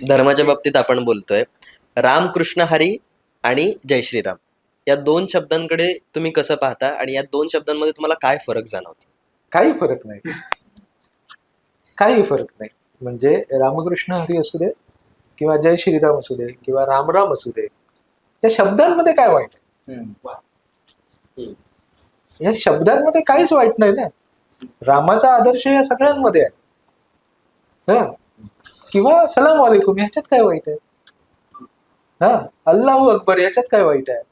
धर्माच्या बाबतीत आपण बोलतोय. रामकृष्ण हरी आणि जय श्रीराम. या दोन शब्दांकडे तुम्ही कसं पाहता आणि या दोन शब्दांमध्ये तुम्हाला काय फरक जाणवतो? काही फरक नाही. काही फरक नाही. म्हणजे रामकृष्ण हरी असू दे किंवा जय श्रीराम असू दे किंवा रामराम असू दे या शब्दांमध्ये काय वाईट आहे? या शब्दांमध्ये काहीच वाईट नाही ना. रामाचा आदर्श या सगळ्यांमध्ये आहे. हा? किंवा सलाम वालेकुम ह्याच्यात काय वाईट आहे? हा अल्लाहू अकबर याच्यात काय वाईट आहे?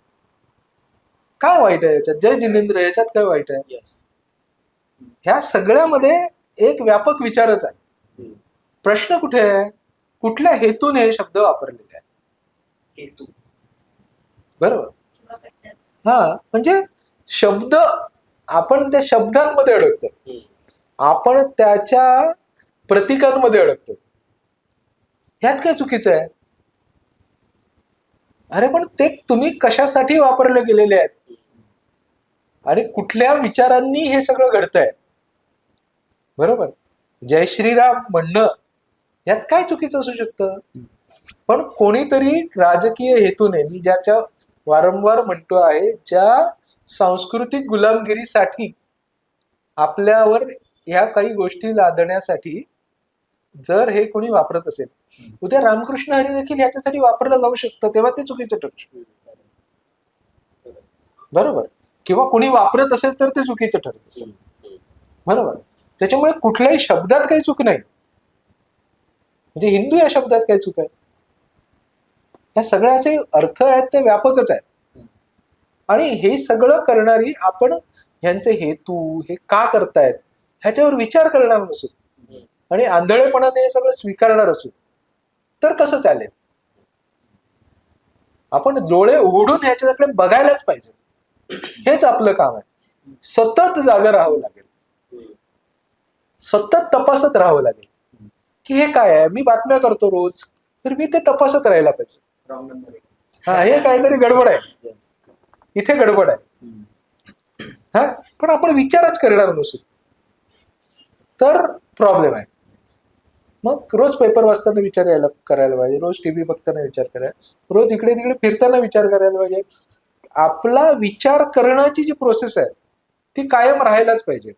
काय वाईट आहे याच्यात? जय जिनेंद्र याच्यात काय वाईट आहे? ह्या सगळ्यामध्ये एक व्यापक विचारच आहे. प्रश्न कुठे आहे? कुठल्या हेतूने हे शब्द वापरलेले आहेत? बरोबर. हा म्हणजे शब्द आपण त्या शब्दांमध्ये अडकतो. आपण त्याच्या प्रतीकांमध्ये अडकतो. ह्यात काय चुकीचं आहे? अरे पण ते तुम्ही कशासाठी वापरले गेलेले आहेत? आणि कुठल्या विचारांनी हे सगळं घडतंय? बरोबर? जय श्रीराम म्हणणं यात काय चुकीचं असू शकतं? पण कोणीतरी राजकीय हेतूने मी ज्याच्या वारंवार म्हणतो आहे ज्या सांस्कृतिक गुलामगिरीसाठी आपल्यावर ह्या काही गोष्टी लादण्यासाठी जर हे कोणी वापरत असेल उद्या रामकृष्ण हरी देखील ह्याच्यासाठी वापरलं जाऊ शकतं तेव्हा ते चुकीचं ठरू शकतं. बरोबर. किंवा कोणी वापरत असेल तर ते चुकीचं ठरत असेल. बरोबर. त्याच्यामुळे कुठल्याही शब्दात काही चूक नाही. म्हणजे हिंदू या शब्दात काही चूक आहे. या सगळ्याचे अर्थ आहेत ते व्यापकच आहेत. आणि हे सगळं करणारी आपण ह्यांचे हेतू हे का करतायत ह्याच्यावर विचार करणार नसू. आणि आंधळेपणाने हे सगळं स्वीकारणार असू तर कसं चालेल? आपण डोळे उघडून ह्याच्याकडे बघायलाच पाहिजे. हेच आपलं काम आहे. सतत जागा राहावं लागेल. सतत तपासत राहावं लागेल. की हे काय आहे? मी बातम्या करतो रोज तर मी ते तपासत राहायला पाहिजे. हा हे काहीतरी गडबड आहे. इथे गडबड आहे. हा? पण आपण विचारच करणार नसू. तर प्रॉब्लेम आहे. मग रोज पेपर वाचताना विचार यायला करायला पाहिजे. रोज टीव्ही बघताना विचार करायला. रोज इकडे तिकडे फिरताना विचार करायला पाहिजे. आपला विचार करण्याची जी प्रोसेस आहे ती कायम राहायलाच पाहिजे.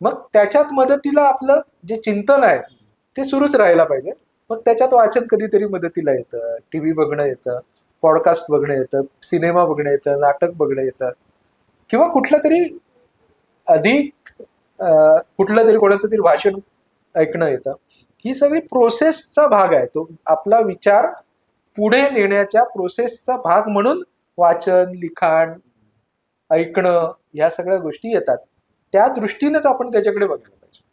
मग त्याच्यात मदतीला आपलं जे चिंतन आहे ते सुरूच राहायला पाहिजे. मग त्याच्यात वाचन कधीतरी मदतीला येतं. टीव्ही बघणं येतं पॉडकास्ट बघणं येतं सिनेमा बघणं येतं नाटक बघणं येतं. किंवा कुठलं तरी अधिक कुठलं तरी कोणाचं तरी भाषण ऐकणं येतं. ही सगळी प्रोसेसचा भाग आहे. तो आपला विचार पुढे नेण्याच्या प्रोसेसचा भाग म्हणून वाचन लिखाण ऐकणं ह्या सगळ्या गोष्टी येतात. त्या दृष्टीनेच आपण त्याच्याकडे बघायला पाहिजे.